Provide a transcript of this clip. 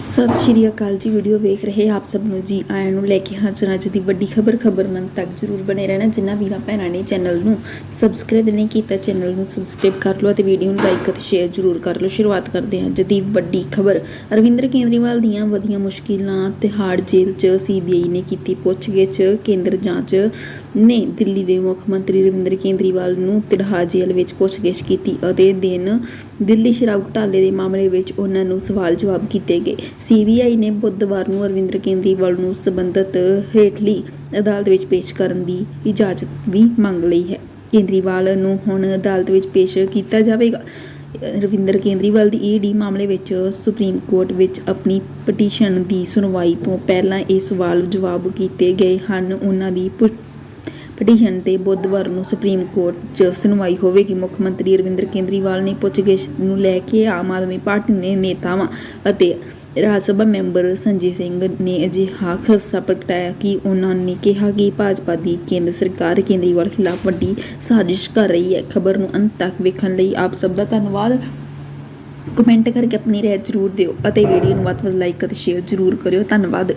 ਸਤਿ ਸ਼੍ਰੀ ਅਕਾਲ ਜੀ ਵੀਡੀਓ ਵੇਖ ਰਹੇ ਆਪ ਸਭ ਨੂੰ ਜੀ, ਆਇਆਂ ਨੂੰ ਲੈ ਕੇ ਹਾਜ਼ਰ ਹਾਂ ਅੱਜ ਦੀ ਵੱਡੀ ਖਬਰ ਖਬਰ ਨਾਲ ਤੱਕ ਜਰੂਰ ਬਣੇ ਰਹਿਣਾ, ਜਿਨ੍ਹਾਂ ਵੀਰਾਂ ਭੈਣਾਂ ਨੇ ਚੈਨਲ ਨੂੰ ਸਬਸਕ੍ਰਾਈਬ ਨਹੀਂ ਕੀਤਾ ਚੈਨਲ ਨੂੰ ਸਬਸਕ੍ਰਾਈਬ ਕਰ ਲਓ ਅਤੇ ਵੀਡੀਓ ਨੂੰ ਲਾਈਕ ਅਤੇ ਸ਼ੇਅਰ ਜਰੂਰ ਕਰ ਲਓ। ਸ਼ੁਰੂਆਤ ਕਰਦੇ ਹਾਂ ਅੱਜ ਦੀ ਵੱਡੀ ਖਬਰ। ਅਰਵਿੰਦਰ ਕੇਂਦਰੀਵਾਲ ਦੀਆਂ ਵਧੀਆਂ ਮੁਸ਼ਕਿਲਾਂ, ਤਿਹਾੜ ਜੇਲ੍ਹ 'ਚ ਸੀਬੀਆਈ ਨੇ ਕੀਤੀ ਪੁੱਛਗਿੱਛ, ਕੇਂਦਰ ਜਾਂਚ ਨੇ ਦਿੱਲੀ ਦੇ ਮੁੱਖ ਮੰਤਰੀ ਰਵਿੰਦਰ ਕੇਂਦਰੀਵਾਲ ਨੂੰ ਤਿੜਹਾ ਜੇਲ੍ਹ ਵਿੱਚ ਪੁੱਛਗਿੱਛ ਕੀਤੀ ਅਤੇ ਦਿਨ ਦਿੱਲੀ ਸ਼ਰਾਬ ਘੁਟਾਲੇ ਦੇ ਮਾਮਲੇ ਵਿੱਚ ਉਹਨਾਂ ਨੂੰ ਸਵਾਲ ਜਵਾਬ ਕੀਤੇ ਗਏ। ਸੀਬੀਆਈ ਨੇ ਬੁੱਧਵਾਰ ਨੂੰ ਅਰਵਿੰਦਰ ਕੇਂਦਰੀਵਾਲ ਨੂੰ ਸਬੰਧਤ ਹੇਠਲੀ ਅਦਾਲਤ ਵਿੱਚ ਪੇਸ਼ ਕਰਨ ਦੀ ਇਜਾਜ਼ਤ ਵੀ ਮੰਗ ਲਈ ਹੈ। ਕੇਂਦਰੀਵਾਲ ਨੂੰ ਹੁਣ ਅਦਾਲਤ ਵਿੱਚ ਪੇਸ਼ ਕੀਤਾ ਜਾਵੇਗਾ। ਰਵਿੰਦਰ ਕੇਂਦਰੀਵਾਲ ਦੀ ਈਡੀ ਮਾਮਲੇ ਵਿੱਚ ਸੁਪਰੀਮ ਕੋਰਟ ਵਿੱਚ ਆਪਣੀ ਪਟੀਸ਼ਨ ਦੀ ਸੁਣਵਾਈ ਤੋਂ ਪਹਿਲਾਂ ਇਹ ਸਵਾਲ ਜਵਾਬ ਕੀਤੇ ਗਏ ਹਨ। ਉਹਨਾਂ ਦੀ ਪੁ- ਪਟੀਸ਼ਨ ਤੇ ਬੁੱਧਵਾਰ ਨੂੰ ਸੁਪਰੀਮ ਕੋਰਟ 'ਚ ਸੁਣਵਾਈ ਹੋਵੇਗੀ। ਮੁੱਖ ਮੰਤਰੀ ਅਰਵਿੰਦਰ ਕੇਂਦਰੀਵਾਲ ਨੇ ਪੁੱਛਗਿੱਛ ਨੂੰ ਲੈ ਕੇ ਆਮ ਆਦਮੀ ਪਾਰਟੀ ਦੇ ਨੇਤਾਵਾਂ ਅਤੇ ਰਾਜ ਸਭਾ ਮੈਂਬਰ ਸੰਜੇ ਸਿੰਘ ਨੇ ਅਜਿਹਾ ਖਦਸ਼ਾ ਪ੍ਰਗਟਾਇਆ ਕਿ ਉਹਨਾਂ ਨੇ ਕਿਹਾ ਕਿ ਭਾਜਪਾ ਦੀ ਕੇਂਦਰ ਸਰਕਾਰ ਕੇਂਦਰੀਵਾਲ ਖਿਲਾਫ ਵੱਡੀ ਸਾਜ਼ਿਸ਼ ਕਰ ਰਹੀ ਹੈ। ਖਬਰ ਨੂੰ ਅੰਤ ਤੱਕ ਵੇਖਣ ਲਈ ਆਪ ਸਭ ਦਾ ਧੰਨਵਾਦ। ਕਮੈਂਟ ਕਰਕੇ ਆਪਣੀ ਰਾਏ ਜ਼ਰੂਰ ਦਿਓ ਅਤੇ ਵੀਡੀਓ ਨੂੰ ਵੱਧ ਤੋਂ ਵੱਧ ਲਾਈਕ ਅਤੇ ਸ਼ੇਅਰ ਜ਼ਰੂਰ ਕਰਿਓ। ਧੰਨਵਾਦ।